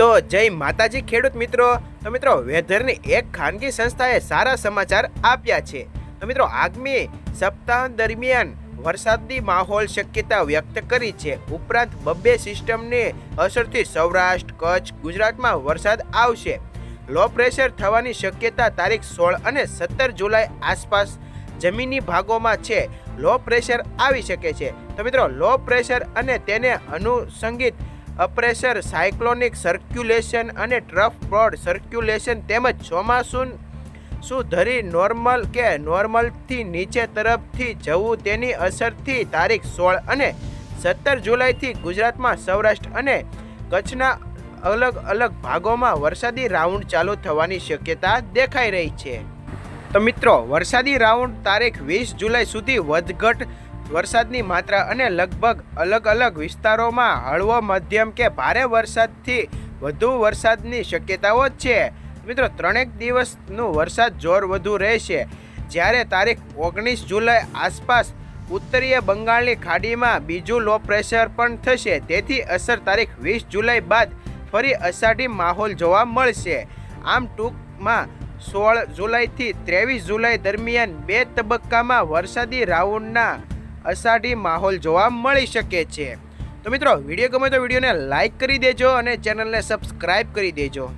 તો જય માતાજી ખેડૂત મિત્રો. તો મિત્રો, વેધરની એક ખાનગી સંસ્થાએ સારા સમાચાર આપ્યા છે. તો મિત્રો, આગામી સપ્તાહ દરમિયાન વરસાદની માહોલ શક્યતા વ્યક્ત કરી છે. ઉપરાંત બબ્બે સિસ્ટમની અસરથી સૌરાષ્ટ્ર, કચ્છ, ગુજરાતમાં વરસાદ આવશે. લો પ્રેશર થવાની શક્યતા તારીખ સોળ અને સત્તર જુલાઈ આસપાસ જમીની ભાગોમાં છે. લો પ્રેશર આવી શકે છે. તો મિત્રો, લો પ્રેશર અને તેને અનુસંગિત અપ્રેશર સાયક્લોનિક સર્ક્યુલેશન અને ટ્રફ બ્રોડ સર્ક્યુલેશન તેમજ ચોમાસું શું ધરી નોર્મલ કે નોર્મલથી નીચે તરફથી જવું તેની અસરથી તારીખ સોળ અને સત્તર જુલાઈથી ગુજરાતમાં સૌરાષ્ટ્ર અને કચ્છના અલગ અલગ ભાગોમાં વરસાદી રાઉન્ડ ચાલુ થવાની શક્યતા દેખાઈ રહી છે. તો મિત્રો, વરસાદી રાઉન્ડ તારીખ વીસ જુલાઈ સુધી વધઘટ વરસાદની માત્રા અને લગભગ અલગ અલગ વિસ્તારોમાં હળવો મધ્યમ કે ભારે વરસાદથી વધુ વરસાદની શક્યતાઓ છે. મિત્રો, ત્રણેક દિવસનું વરસાદ જોર વધુ રહેશે. જ્યારે તારીખ ઓગણીસ જુલાઈ આસપાસ ઉત્તરીય બંગાળની ખાડીમાં બીજું લો પ્રેશર પણ થશે. તેથી અસર તારીખ વીસ જુલાઈ બાદ ફરી અષાઢી માહોલ જોવા મળશે. આમ ટૂંકમાં સોળ જુલાઈથી ત્રેવીસ જુલાઈ દરમિયાન બે તબક્કામાં વરસાદી રાઉન્ડના અષાઢી માહોલ જોવા મળી શકે છે. તો મિત્રો, વીડિયો ગમે તો વિડીયોને લાઇક કરી દેજો અને ચેનલને સબસ્ક્રાઈબ કરી દેજો.